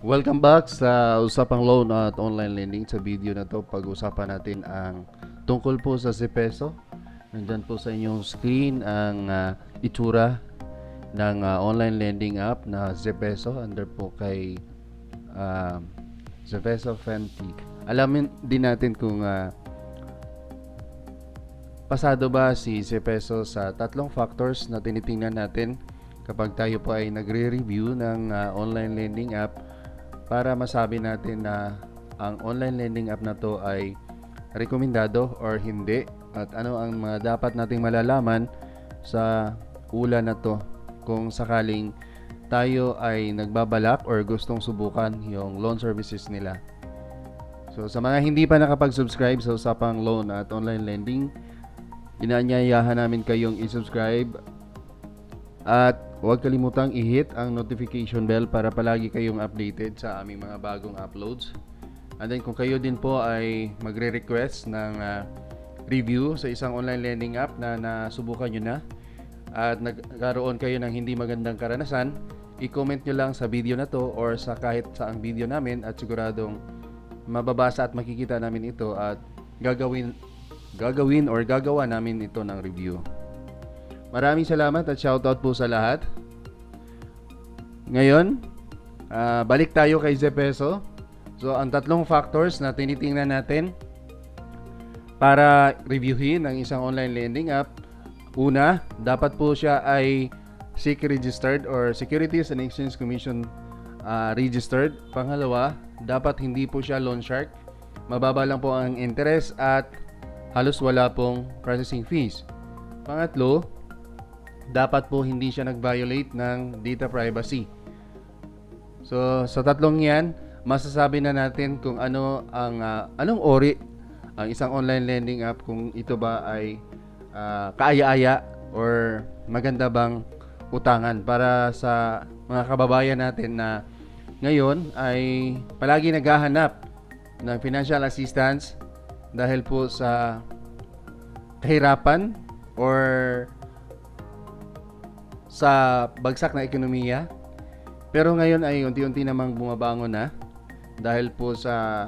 Welcome back sa Usapang Loan at Online Lending. Sa video na to, pag-usapan natin ang tungkol po sa Zepeso. Nandyan po sa inyong screen ang ah, itsura ng ah, online lending app na Zepeso under po kay um, Zepeso Fenty. Alamin din natin kung ah, pasado ba si Zepeso sa tatlong factors na tinitingnan natin kapag tayo po ay nagre-review ng ah, online lending app para masabi natin na ang online lending app na to ay rekomendado or hindi at ano ang mga dapat nating malalaman sa ula na to kung sakaling tayo ay nagbabalak or gustong subukan yung loan services nila. So sa mga hindi pa nakapag-subscribe sa Usapang Loan at Online Lending, inaanyayahan namin kayong i-subscribe at huwag kalimutang i-hit ang notification bell para palagi kayong updated sa aming mga bagong uploads. And then kung kayo din po ay magre-request ng ah, review sa isang online lending app na nasubukan nyo na at nagkaroon kayo ng hindi magandang karanasan, i-comment nyo lang sa video na to or sa kahit saang video namin at siguradong mababasa at makikita namin ito at gagawin gagawin or gagawa namin ito ng review. Maraming salamat at shoutout po sa lahat. Ngayon, ah, balik tayo kay Zepeso. So, ang tatlong factors na tinitingnan natin para reviewin ang isang online lending app. Una, dapat po siya ay SEC registered or Securities and Exchange Commission ah, registered. Pangalawa, dapat hindi po siya loan shark. Mababa lang po ang interest at halos wala pong processing fees. Pangatlo, dapat po hindi siya nag-violate ng data privacy. So, sa tatlong 'yan, masasabi na natin kung ano ang ah, anong ori ang isang online lending app kung ito ba ay ah, kaaya-aya or maganda bang utangan para sa mga kababayan natin na ngayon ay palagi naghahanap ng financial assistance dahil po sa kahirapan or sa bagsak na ekonomiya. Pero ngayon ay unti-unti namang bumabangon na dahil po sa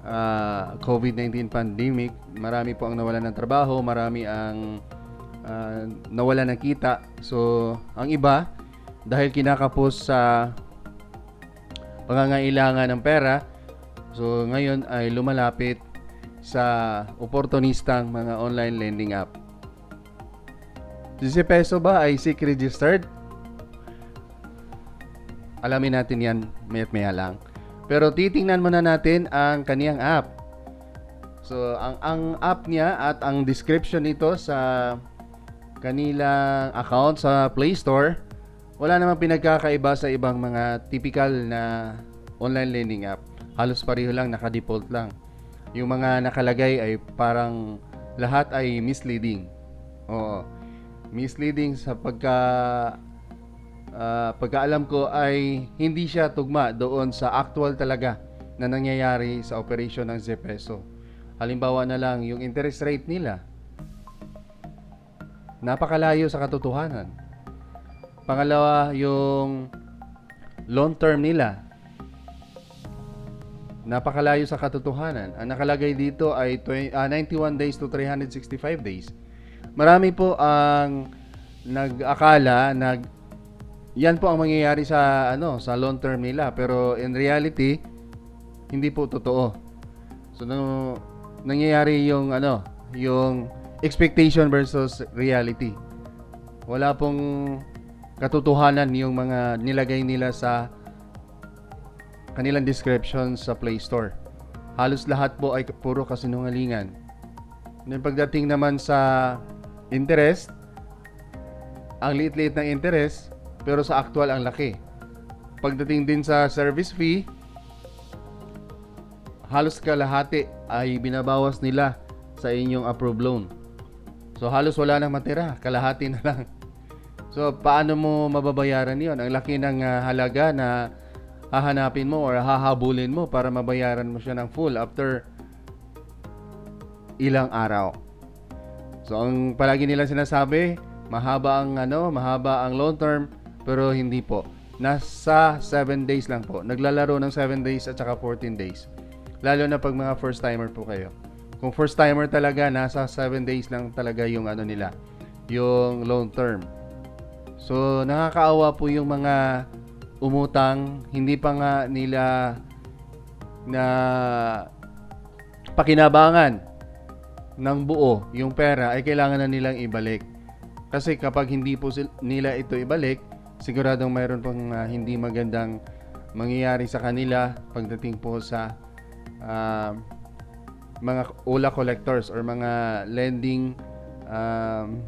ah, COVID-19 pandemic, marami po ang nawalan ng trabaho, marami ang ah, nawalan ng kita. So, ang iba dahil kinakapos sa pangangailangan ng pera, so ngayon ay lumalapit sa oportunistang mga online lending app. 10 peso ba ay SIC registered? Alamin natin yan mayat maya lang. Pero titingnan muna natin ang kaniyang app. So, ang, ang app niya at ang description nito sa kanilang account sa Play Store, wala namang pinagkakaiba sa ibang mga typical na online lending app. Halos pareho lang, naka-default lang. Yung mga nakalagay ay parang lahat ay misleading. Oo. Misleading sa pagka ah, pagkaalam ko ay hindi siya tugma doon sa actual talaga na nangyayari sa operation ng Zepeso. Halimbawa na lang yung interest rate nila. Napakalayo sa katotohanan. Pangalawa, yung loan term nila. Napakalayo sa katotohanan. Ang nakalagay dito ay twen- ah, 91 days to 365 days. Marami po ang nag-akala nag yan po ang mangyayari sa ano sa long term nila pero in reality hindi po totoo. So no, nangyayari yung ano, yung expectation versus reality. Wala pong katotohanan yung mga nilagay nila sa kanilang description sa Play Store. Halos lahat po ay puro kasinungalingan. Then pagdating naman sa interest, ang liit-liit ng interest, pero sa actual ang laki. Pagdating din sa service fee, halos kalahati ay binabawas nila sa inyong approved loan. So halos wala nang matira, kalahati na lang. So paano mo mababayaran 'yon? Ang laki ng ah, halaga na hahanapin mo or hahabulin mo para mabayaran mo siya ng full after ilang araw. So ang palagi nila sinasabi, mahaba ang ano, mahaba ang long term pero hindi po. nasa 7 days lang po. Naglalaro ng 7 days at saka 14 days. Lalo na pag mga first timer po kayo. Kung first timer talaga, nasa 7 days lang talaga yung ano nila, yung long term. So, nakakaawa po yung mga umutang, hindi pa nga nila na pakinabangan ng buo yung pera ay kailangan na nilang ibalik. Kasi kapag hindi po nila ito ibalik, siguradong mayroon pong ah, hindi magandang mangyayari sa kanila pagdating po sa ah, mga ULA collectors or mga lending um,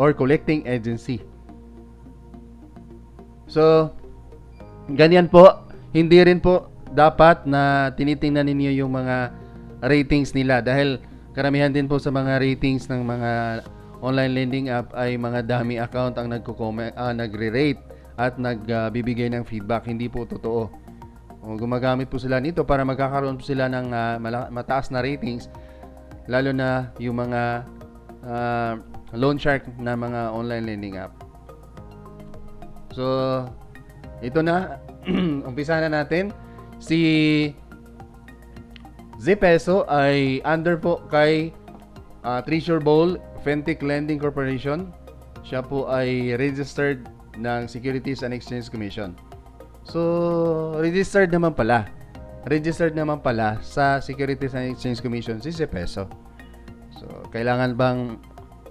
or collecting agency. So, ganyan po. Hindi rin po dapat na tinitingnan ninyo yung mga ratings nila dahil karamihan din po sa mga ratings ng mga online lending app ay mga dami account ang nagko-comment, ah, nagre-rate at nagbibigay ng feedback. Hindi po totoo. O, gumagamit po sila nito para magkakaroon po sila ng mala- mataas na ratings lalo na yung mga ah, loan shark na mga online lending app. So, ito na. Umpisa na natin. Si Zpeso ay under po kay ah, Treasure Bowl Fintech Lending Corporation. Siya po ay registered ng Securities and Exchange Commission. So, registered naman pala. Registered naman pala sa Securities and Exchange Commission si Zpeso. So, kailangan bang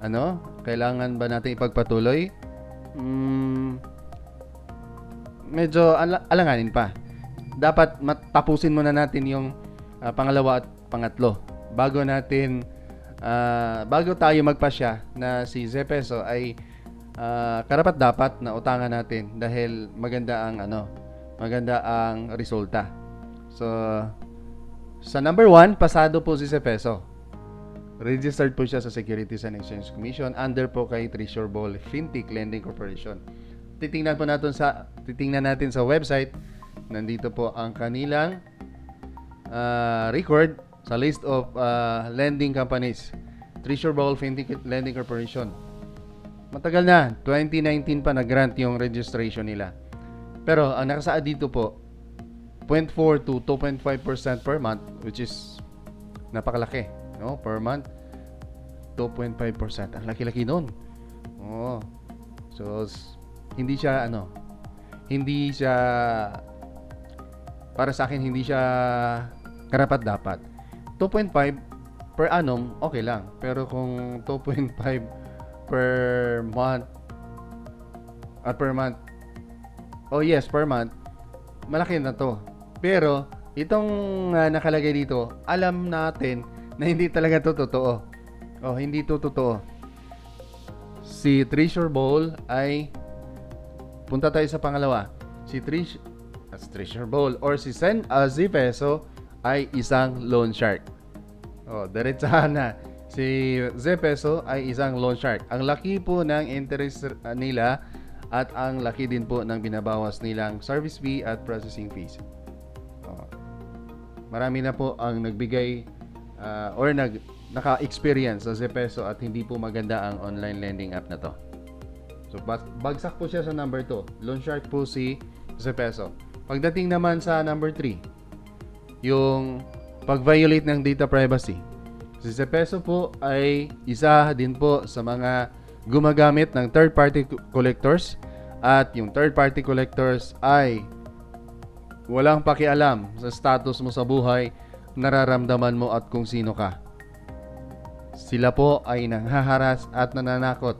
ano? Kailangan ba natin ipagpatuloy? Mm, medyo ala- alanganin pa. Dapat matapusin muna natin yung ah, pangalawa at pangatlo bago natin ah, bago tayo magpasya na si Zepeso ay ah, karapat dapat na utangan natin dahil maganda ang ano maganda ang resulta. So sa number one, pasado po si Zepeso. Registered po siya sa Securities and Exchange Commission under po kay Treasure Ball Fintech Lending Corporation. Titingnan po natin sa titingnan natin sa website. Nandito po ang kanilang ah, record sa list of ah, lending companies. Treasure Ball Fintech Lending Corporation. Matagal na, 2019 pa na-grant yung registration nila. Pero ang nakasaad dito po, 0.4 to 2.5% per month which is napakalaki, no? Per month 2.5%. Ang laki-laki noon. Oo. So hindi siya ano, hindi siya para sa akin hindi siya karapat dapat. 2.5 per annum okay lang. Pero kung 2.5 per month at per month Oh yes, per month malaki na to. Pero itong ah, nakalagay dito, alam natin na hindi talaga to totoo. Oh, hindi to totoo. Si Treasure Bowl ay punta tayo sa pangalawa. Si Trish as Treasure Bowl or si Sen Azi Peso ay isang loan shark. Oh, diretsahan na. Si Zepeso ay isang loan shark. Ang laki po ng interest uh, nila at ang laki din po ng binabawas nilang service fee at processing fees. Oh. Marami na po ang nagbigay uh, or nag naka-experience sa Zepeso at hindi po maganda ang online lending app na to. So bagsak po siya sa number 2. Loan shark po si Zepeso. Pagdating naman sa number 3, yung pag-violate ng data privacy. Si Zepeso po ay isa din po sa mga gumagamit ng third-party co- collectors at yung third-party collectors ay walang pakialam sa status mo sa buhay, nararamdaman mo at kung sino ka. Sila po ay nanghaharas at nananakot.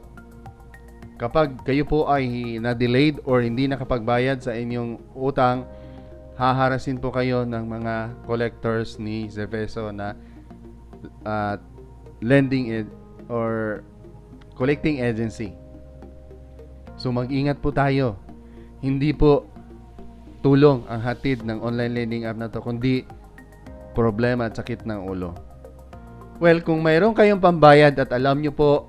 Kapag kayo po ay na-delayed or hindi nakapagbayad sa inyong utang, haharasin po kayo ng mga collectors ni Zeveso na uh, lending ed or collecting agency. So mag-ingat po tayo. Hindi po tulong ang hatid ng online lending app na to, kundi problema at sakit ng ulo. Well, kung mayroon kayong pambayad at alam nyo po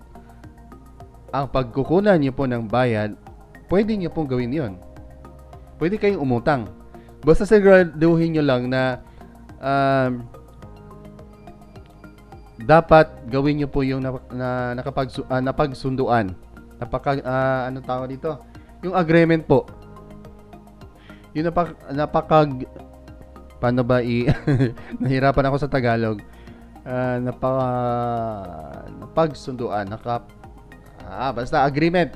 ang pagkukunan nyo po ng bayad, pwede nyo pong gawin yon. Pwede kayong umutang. Basta siguraduhin nyo lang na um, dapat gawin nyo po yung na, na, nakapagsu, ah, napagsunduan. Napaka, ah, ano tawag dito? Yung agreement po. yung napak, napakag, paano ba i, nahirapan ako sa Tagalog, Ah, napaka, napagsunduan, naka, ah, basta agreement.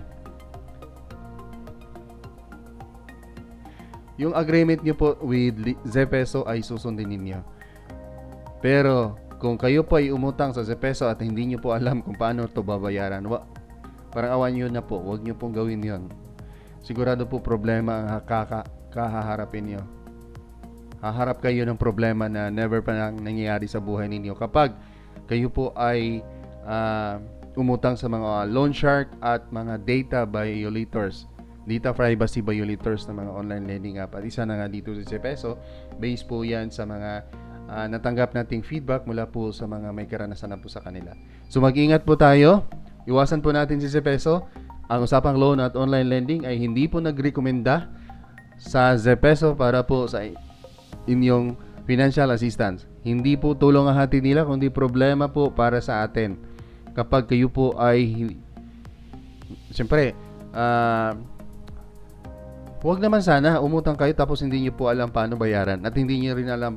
Yung agreement nyo po with Zepeso ay susundin ninyo. Pero, kung kayo po ay umutang sa Zepeso at hindi nyo po alam kung paano to babayaran, wa, parang awan nyo na po, huwag nyo pong gawin yon. Sigurado po problema ang kaka, kahaharapin nyo. Haharap kayo ng problema na never pa nang nangyayari sa buhay ninyo kapag kayo po ay ah, umutang sa mga loan shark at mga data violators data privacy violators ng mga online lending app. At isa na nga dito si Peso, based po yan sa mga ah, natanggap nating feedback mula po sa mga may karanasan na po sa kanila. So mag-ingat po tayo, iwasan po natin si Peso. Ang usapang loan at online lending ay hindi po nagrekomenda sa Zepeso para po sa inyong financial assistance. Hindi po tulong ang hati nila, kundi problema po para sa atin. Kapag kayo po ay, siyempre, ah, huwag naman sana umutang kayo tapos hindi niyo po alam paano bayaran at hindi niyo rin alam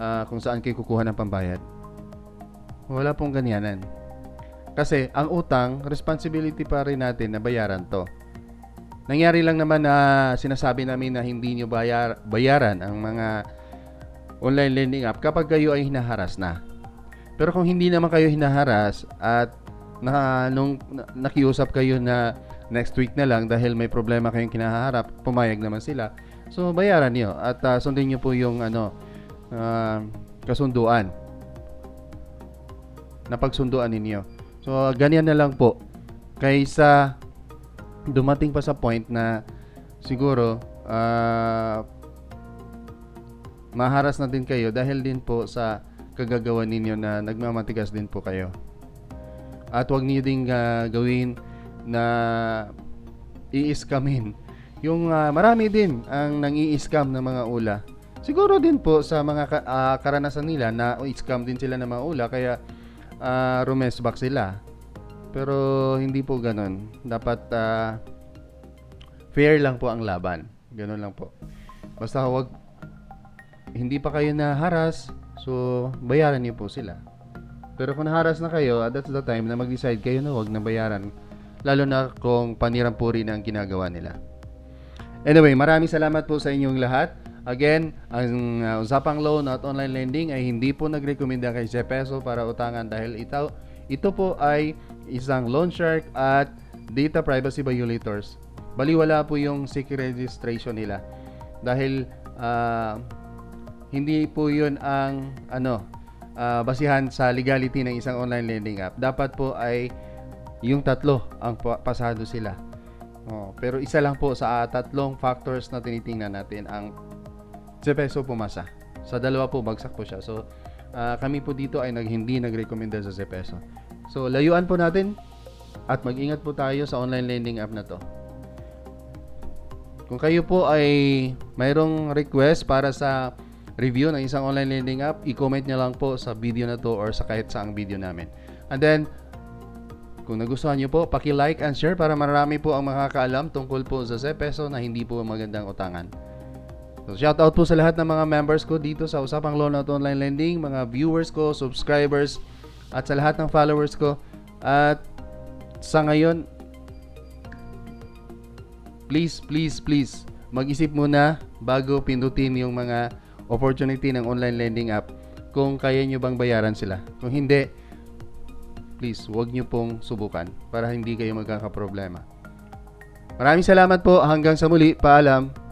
ah, kung saan kayo kukuha ng pambayad. Wala pong ganyanan. Kasi ang utang, responsibility pa rin natin na bayaran to. Nangyari lang naman na sinasabi namin na hindi nyo bayar, bayaran ang mga online lending app kapag kayo ay hinaharas na. Pero kung hindi naman kayo hinaharas at na, nung na, nakiusap kayo na next week na lang dahil may problema kayong kinaharap, pumayag naman sila. So bayaran niyo at ah, sundin niyo po yung ano ah, kasunduan na pagsunduan ninyo. So ganyan na lang po kaysa dumating pa sa point na siguro ah, maharas na din kayo dahil din po sa kagagawa ninyo na nagmamatigas din po kayo. At huwag niyo ding ah, gawin na i-scamin. Yung ah, marami din ang nang i-scam ng mga ula. Siguro din po sa mga ka- ah, karanasan nila na i-scam din sila ng mga ula kaya uh, rumesbak sila. Pero hindi po ganun. Dapat ah, fair lang po ang laban. Ganun lang po. Basta wag hindi pa kayo na haras, so bayaran niyo po sila. Pero kung naharas na kayo, at that's the time na mag-decide kayo na wag na bayaran. Lalo na kung panirampuri ang ginagawa nila. Anyway, maraming salamat po sa inyong lahat. Again, ang uh, usapang loan at online lending ay hindi po nagrekomenda kay Zepeso para utangan dahil ito, ito po ay isang loan shark at data privacy violators. Baliwala po yung secret registration nila. Dahil ah, hindi po yun ang ano ah, basihan sa legality ng isang online lending app. Dapat po ay yung tatlo ang pa- pasado sila. Oh, pero isa lang po sa ah, tatlong factors na tinitingnan natin ang Zepeso pumasa. Sa dalawa po bagsak po siya. So ah, kami po dito ay nag, hindi nagrekomenda sa Zepeso. So layuan po natin at mag-ingat po tayo sa online lending app na to. Kung kayo po ay mayroong request para sa review ng isang online lending app, i-comment nyo lang po sa video na to or sa kahit saang video namin. And then, kung nagustuhan nyo po, paki-like and share para marami po ang makakaalam tungkol po sa Zepeso na hindi po magandang utangan. So, shout out po sa lahat ng mga members ko dito sa Usapang Loan at Online Lending, mga viewers ko, subscribers, at sa lahat ng followers ko. At sa ngayon, please, please, please, mag-isip muna bago pindutin yung mga opportunity ng online lending app kung kaya nyo bang bayaran sila. Kung hindi, please, huwag nyo pong subukan para hindi kayo magkakaproblema. Maraming salamat po. Hanggang sa muli. Paalam.